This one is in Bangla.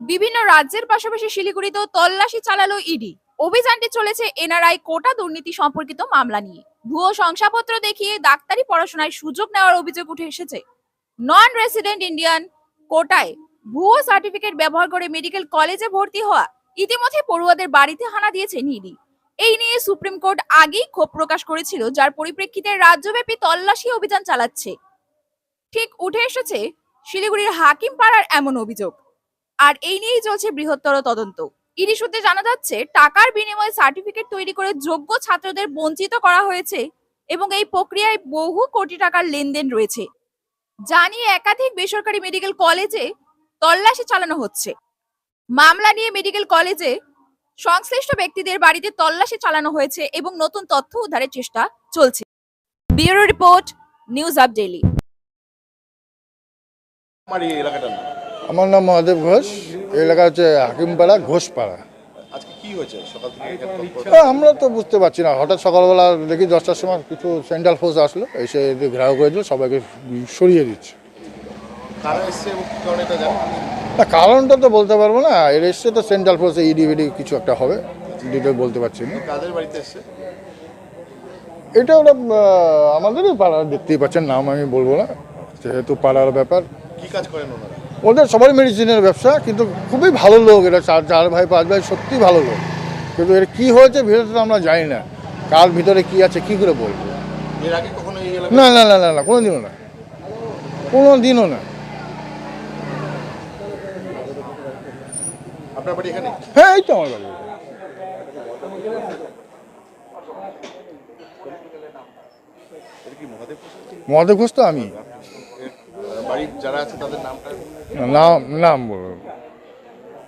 বিভিন্ন রাজ্যের পাশাপাশি শিলিগুড়িতেও তল্লাশি চালালো ইডি। অভিযানটি চলেছে এনআরআই কোটা দুর্নীতি সম্পর্কিত মামলা নিয়ে। ভুয়ো শংসাপত্র দেখিয়ে ডাক্তারি পড়াশোনায় সুযোগ নেওয়ার অভিযোগ উঠে এসেছে। নন রেসিডেন্ট ইন্ডিয়ান কোটায় ভুয়ো সার্টিফিকেট ব্যবহার করে মেডিকেল কলেজে ভর্তি হওয়া ইতিমধ্যে পড়ুয়াদের বাড়িতে হানা দিয়েছে ইডি। এই নিয়ে সুপ্রিম কোর্ট আগেই ক্ষোভ প্রকাশ করেছিল, যার পরিপ্রেক্ষিতে রাজ্যব্যাপী তল্লাশি অভিযান চালাচ্ছে। ঠিক উঠে এসেছে শিলিগুড়ির হাকিম পাড়ার এমন অভিযোগ। আর এই নিয়েই চলছে বৃহত্তর তদন্ত। ইডি সূত্রে জানা যাচ্ছে, টাকার বিনিময়ে সার্টিফিকেট তৈরি করে যোগ্য ছাত্রদের বঞ্চিত করা হয়েছে এবং এই প্রক্রিয়ায় বহু কোটি টাকার লেনদেন রয়েছে। যা নিয়ে একাধিক বেসরকারি মেডিকেল কলেজে তল্লাশি চালানো হচ্ছে। মামলা নিয়ে মেডিকেল কলেজে সংশ্লিষ্ট ব্যক্তিদের বাড়িতে তল্লাশি চালানো হয়েছে এবং নতুন তথ্য উদ্ধারের চেষ্টা চলছে। ব্যুরো রিপোর্ট, নিউজ আপ নাম। আমার নাম মহাদেব ঘোষ। এই এলাকা হচ্ছে হাকিমপাড়া ঘোষপাড়া। আমরা তো বুঝতে পারছি না। হঠাৎ সকালবেলা দেখি দশটার সময় কিছু সেন্ট্রাল ফোর্স আসলো। এসে ঘেরাও করে দিল সবাইকে সরিয়ে দিচ্ছে। না কারণটা তো বলতে পারব না। এর এসছে তো সেন্ট্রাল ফোর্সে ইডি ভিডি কিছু একটা হবে। ডিটেল বলতে পারছি না। এটা ওরা আমাদেরই পাড়ার দেখতেই পাচ্ছেন। নাম আমি বলব না। যেহেতু পাড়ার ব্যাপার। কি কাজ করেন ওনারা? ওদের সবাই মেডিসিনের ব্যবসা কিন্তু খুবই ভালো লোক এটা চার চার ভাই পাঁচ ভাই সত্যি ভালো লোক। কিন্তু এর কি হয়েছে ভিতরে আমরা জানি না। কার ভিতরে কি আছে কি করে বলব? না না না না না কোনো দিনও না। কোনো দিনও না হ্যাঁ এই তো আমার বাড়ি। মহাদেব ঘোষ? তো আমি। বাড়ির যারা আছে তাদের নামটা? নাম নাম